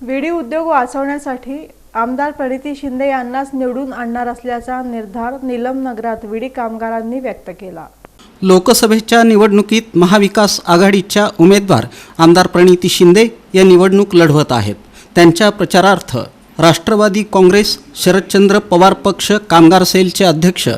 विडी उद्योग वाचवण्यासाठी आमदार प्रणिती शिंदे यांनाच निवडून आणणार असल्याचा निर्धार निलम नगरात विडी कामगारांनी व्यक्त केला. लोकसभेच्या निवडणुकीत महाविकास आघाडीच्या उमेदवार आमदार प्रणिती शिंदे या निवडणूक लढवत आहेत. त्यांच्या प्रचारार्थ राष्ट्रवादी काँग्रेस शरदचंद्र पवार पक्ष कामगार सेलचे अध्यक्ष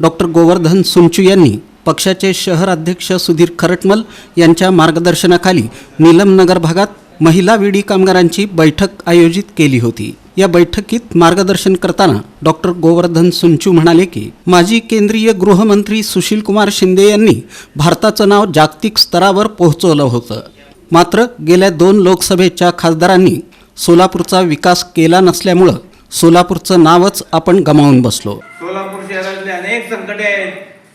डॉक्टर गोवर्धन सुंचू यांनी पक्षाचे शहर अध्यक्ष सुधीर खरटमल यांच्या मार्गदर्शनाखाली नीलमनगर भागात महिला विडी कामगारांची बैठक आयोजित केली होती. या बैठकीत मार्गदर्शन करताना डॉक्टर गोवर्धन सुंचू म्हणाले की माजी केंद्रीय गृहमंत्री सुशील कुमार शिंदे यांनी भारताचं नाव जागतिक स्तरावर पोहोचवलं होतं. मात्र गेल्या दोन लोकसभेच्या खासदारांनी सोलापूरचा विकास केला नसल्यामुळं सोलापूरचं नावच आपण गमावून बसलो. सोलापूर शहरातले अनेक संकटे आहेत.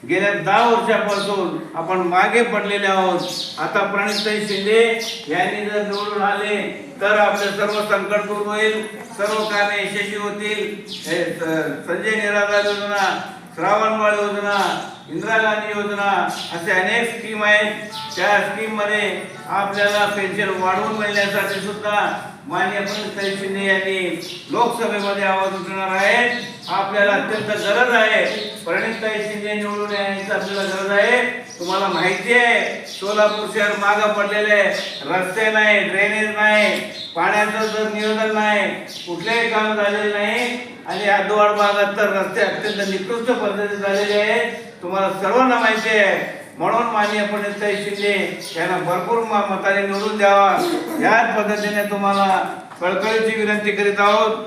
गेल्या दहा वर्षापासून आपण मागे पडलेले आहोत. आता प्रणितताई शिंदे यांनी जर निवडून आले तर आपले सर्व संकट दूर होईल. सर्व कामे यशस्वी होतील. संजय निराधार योजना श्रावणबाळ योजना इंदिरा गांधी योजना असे अनेक स्कीम आहेत. त्या स्कीममध्ये आपल्याला पेन्शन वाढवून मिळण्यासाठी सुद्धा माननीय प्रणितताई शिंदे यांनी लोकसभेमध्ये आवाज उठवणार आहेत. आपल्याला अत्यंत गरज आहे. प्रणितताई शिंदे निवडून येण्याची आपल्याला गरज आहे. तुम्हाला माहिती आहे सोलापूर शहर मागं पडलेले आहे. रस्ते नाही ड्रेनेज नाही पाण्याचं जर नियोजन नाही कुठलेही काम झालेलं नाही आणि या दुवाड भागात तर रस्ते अत्यंत निकृष्ट पद्धतीने झालेले आहेत. तुम्हाला सर्वांना माहिती आहे म्हणून माननीय पंडितताई शिंदे यांना भरपूर मताने निवडून द्यावा. याच पद्धतीने तुम्हाला कळकळीची विनंती करीत आहोत.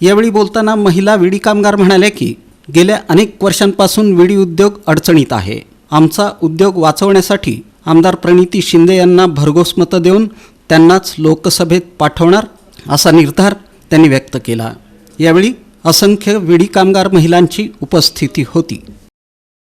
यावेळी बोलताना महिला विडी कामगार म्हणाल्या की गेल्या अनेक वर्षांपासून विडी उद्योग अडचणीत आहे. आमचा उद्योग वाचवण्यासाठी आमदार प्रणिती शिंदे यांना भरघोस मतं देऊन त्यांनाच लोकसभेत पाठवणार असा निर्धार त्यांनी व्यक्त केला. यावेळी असंख्य विडी कामगार महिलांची उपस्थिती होती.